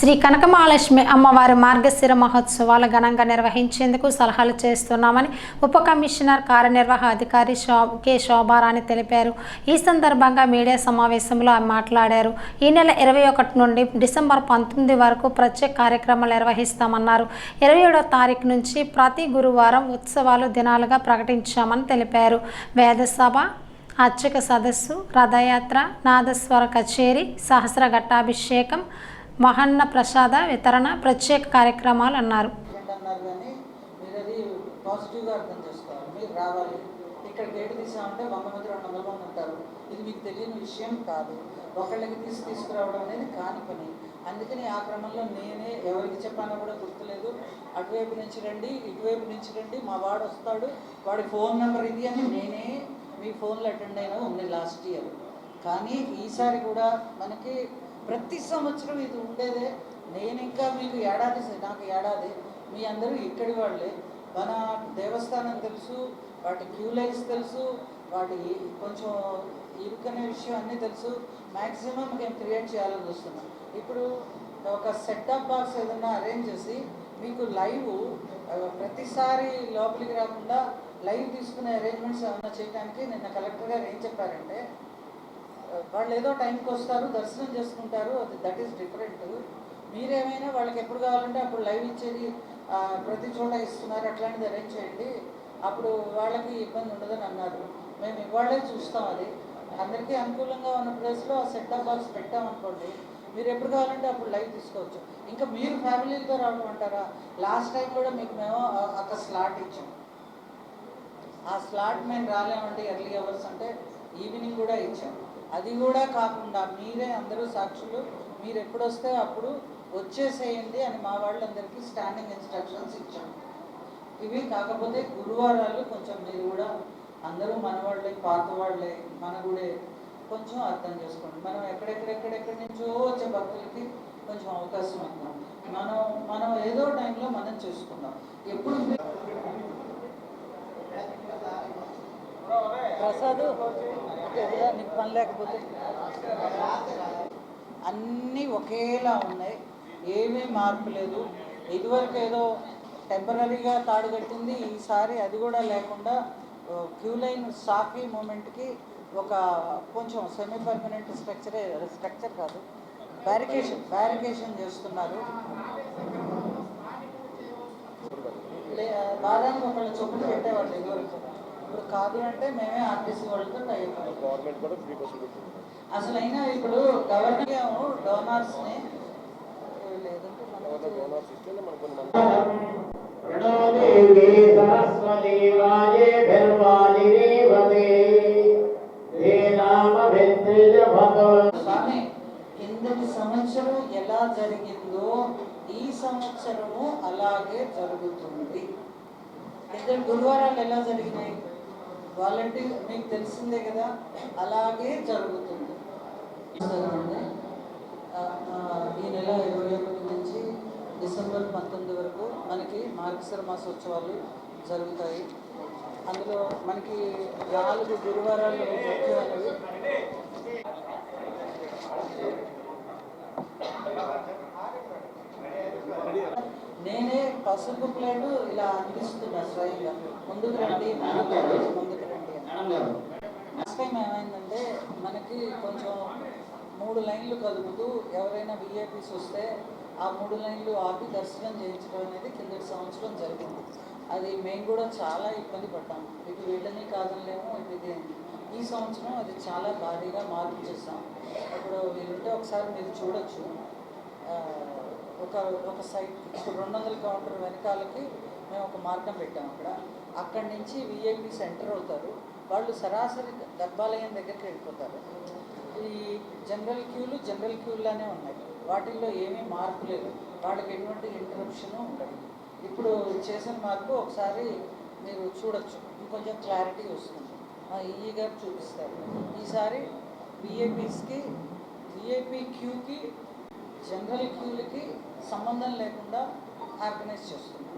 శ్రీ కనకమహాలక్ష్మి అమ్మవారి మార్గశిర మహోత్సవాలు ఘనంగా నిర్వహించేందుకు సలహాలు చేస్తున్నామని ఉప కమిషనర్ కార్యనిర్వాహ అధికారి శో కె శోభారాణి తెలిపారు. ఈ సందర్భంగా మీడియా సమావేశంలో ఆమె మాట్లాడారు. ఈ నెల ఇరవై ఒకటి నుండి డిసెంబర్ పంతొమ్మిది వరకు ప్రత్యేక కార్యక్రమాలు నిర్వహిస్తామన్నారు. ఇరవై ఏడో తారీఖు నుంచి ప్రతి గురువారం ఉత్సవాలు దినాలుగా ప్రకటించామని తెలిపారు. వేదసభ అర్చక సదస్సు రథయాత్ర నాదస్వర కచేరీ సహస్ర ఘట్టాభిషేకం మహన్న ప్రసాద వితరణ ప్రత్యేక కార్యక్రమాలు అన్నారు. అన్నారు కానీ మీరు అది పాజిటివ్గా అర్థం చేసుకోవాలి. మీరు రావాలి. ఇక్కడ గేట్ తీసామంటే వంద మంది రెండు వందల మంది ఉంటారు. ఇది మీకు తెలియని విషయం కాదు. ఒకళ్ళకి తీసి తీసుకురావడం అనేది కాని పని. అందుకని ఆ క్రమంలో నేనే ఎవరికి చెప్పానో కూడా గుర్తులేదు. అటువైపు నుంచి రండి ఇటువైపు నుంచి రండి. మా వాడు వస్తాడు. వాడి ఫోన్ నెంబర్ ఇది అని నేనే మీ ఫోన్లో అటెండ్ అయినా ఉంది లాస్ట్ ఇయర్. కానీ ఈసారి కూడా మనకి ప్రతి సంవత్సరం ఇది ఉండేదే. నేను ఇంకా మీకు ఏడాది నాకు ఏడాది. మీ అందరూ ఇక్కడి వాళ్ళే. మన దేవస్థానం తెలుసు వాటి క్యూ లైన్స్ తెలుసు వాటి కొంచెం ఇరుకనే విషయం అన్నీ తెలుసు. మ్యాక్సిమం మేము క్రియేట్ చేయాలని చూస్తున్నాం. ఇప్పుడు ఒక సెటప్ బాక్స్ ఏదన్నా అరేంజ్ చేసి మీకు లైవ్ ప్రతిసారి లోపలికి రాకుండా లైవ్ తీసుకునే అరేంజ్మెంట్స్ ఏమైనా చేయడానికి నిన్న కలెక్టర్ గారు ఏం చెప్పారంటే వాళ్ళు ఏదో టైంకి వస్తారు దర్శనం చేసుకుంటారు అది దట్ ఈస్ డిఫరెంట్ మీరేమైనా వాళ్ళకి ఎప్పుడు కావాలంటే అప్పుడు లైవ్ ఇచ్చేది ప్రతి చోట ఇస్తున్నారు అట్లాంటిది అరేంజ్ చేయండి. అప్పుడు వాళ్ళకి ఇబ్బంది ఉండదని అన్నారు. మేము ఇవాళే చూస్తాం అది. అందరికీ అనుకూలంగా ఉన్న ప్లేస్లో ఆ సెట్ బాక్స్ పెట్టామనుకోండి మీరు ఎప్పుడు కావాలంటే అప్పుడు లైవ్ తీసుకోవచ్చు. ఇంకా మీరు ఫ్యామిలీతో రావడం అంటారా? లాస్ట్ టైం కూడా మీకు మేము అక్కడ ఒక స్లాట్ ఇచ్చాం. ఆ స్లాట్ మేము రాలేమంటే ఎర్లీ అవర్స్ అంటే ఈవినింగ్ కూడా ఇచ్చాం. అది కూడా కాకుండా మీరే అందరూ సాక్షులు మీరు ఎప్పుడు వస్తే అప్పుడు వచ్చేసేయండి అని మా వాళ్ళందరికీ స్టాండింగ్ ఇన్స్ట్రక్షన్స్ ఇచ్చాం ఇవి కాకపోతే గురువారాలు కొంచెం మీరు కూడా అందరూ మన వాళ్ళే పాత వాళ్ళే మన కూడా కొంచెం అర్థం చేసుకోండి. మనం ఎక్కడెక్కడెక్కడెక్కడి నుంచో వచ్చే భక్తులకి కొంచెం అవకాశం ఇద్దాం మనం మనం ఏదో టైంలో మనం చేసుకుందాం. ఎప్పుడు ప్రసాద్. ఎదురా నీకు పని లేకపోతే? అన్నీ ఒకేలా ఉన్నాయి. ఏమీ మార్పు లేదు. ఇదివరకు ఏదో టెంపరీగా తాడు కట్టింది. ఈసారి అది కూడా లేకుండా క్యూ లైన్ సాఫీ మూమెంట్కి ఒక కొంచెం సెమీ పర్మనెంట్ స్ట్రక్చరే స్ట్రక్చర్ కాదు బ్యారికేషన్ బ్యారికేషన్ చేస్తున్నారు. లే- వారానికి ఒకళ్ళు చొప్పులు పెట్టేవాళ్ళు ఇదివరకు. ఇప్పుడు కాదు అంటే మేమే ఆర్టీసీ వాళ్ళతో గవర్నమెంట్ కూడా ఫ్రీ బస్సులు అసలు అయినా ఇప్పుడు గవర్నమెంట్ ఏమో డోనార్స్ని సంవత్సరం ఎలా జరిగిందో ఈ సంవత్సరము అలాగే జరుగుతుంది. ఇద్దరు గురువారాలు ఎలా జరిగినాయి? వాలంటీర్ మీకు తెలిసిందే కదా అలాగే జరుగుతుంది. ఈ నెల ఇరవై ఒకటి నుంచి డిసెంబర్ పంతొమ్మిది వరకు మనకి మార్గశర మాసోత్సవాలు జరుగుతాయి. అందులో మనకి నాలుగు గురువారాలు ముఖ్యమైనవి. నేనే పసుపు ప్లేటు ఇలా అందిస్తున్నా స్వయంగా. ముందుకు రండి. ముందుకు టైం ఏమైందంటే మనకి కొంచెం మూడు లైన్లు కలుపుతూ ఎవరైనా విఐపీస్ వస్తే ఆ మూడు లైన్లు ఆపి దర్శనం చేయించడం అనేది కిందటి సంవత్సరం జరిగింది. అది మేము కూడా చాలా ఇబ్బంది పడ్డాం. ఇటు వీళ్ళని కాదనలేము ఇటు ఇది. ఈ సంవత్సరం అది చాలా భారీగా మార్పు చేసాం ఇప్పుడు వీలుంటే ఒకసారి మీరు చూడొచ్చు. ఒక ఒక సైట్ ఇప్పుడు రెండు వందల కౌంటర్ వెనకాలకి మేము ఒక మార్గం పెట్టాం అక్కడ. అక్కడి నుంచి విఐపి సెంటర్ అవుతారు. వాళ్ళు సరాసరి గర్భాలయం దగ్గరికి వెళ్ళిపోతారు. ఈ జనరల్ క్యూలు జనరల్ క్యూలానే ఉన్నాయి. వాటిల్లో ఏమీ మార్పు లేదు. వాళ్ళకి ఎటువంటి ఇంటరప్షన్ ఉండదు. ఇప్పుడు చేసిన మార్పు ఒకసారి మీరు చూడొచ్చు. ఇంకొంచెం క్లారిటీ వస్తుంది. మా ఈఈ గారు చూపిస్తారు. ఈసారి విఐపీస్కి విఐపీ క్యూకి జనరల్ క్యూలకి సంబంధం లేకుండా ఆర్గనైజ్ చేస్తుంది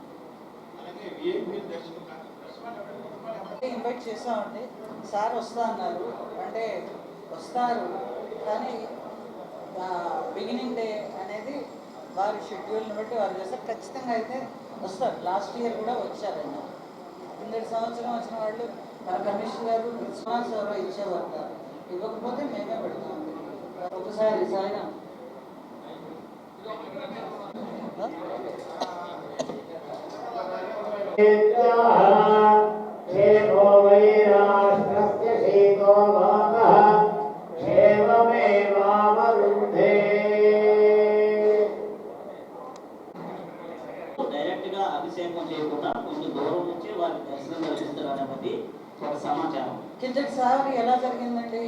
ఇన్వైట్ చేసామండి సార్ వస్తా అన్నారు. అంటే వస్తారు. కానీ బిగినింగ్ డే అనేది వారి షెడ్యూల్ని బట్టి వారు చేస్తారు ఖచ్చితంగా అయితే వస్తారు. లాస్ట్ ఇయర్ కూడా వచ్చారండి. కిందటి సంవత్సరం వచ్చిన వాళ్ళు మన కమిషనర్ గారు రెస్పాన్స్ ఎవరో ఇచ్చేవారు కాదు. ఇవ్వకపోతే మేమే పెడతాం. ఒకసారి సాయినా అభిషేకం చేయకుండా కొంచెం దూరం నుంచి వారికి దర్శనం కల్పిస్తారు అనేది ఒక సమాచారం. కిందటి సార్ ఎలా జరిగిందండి?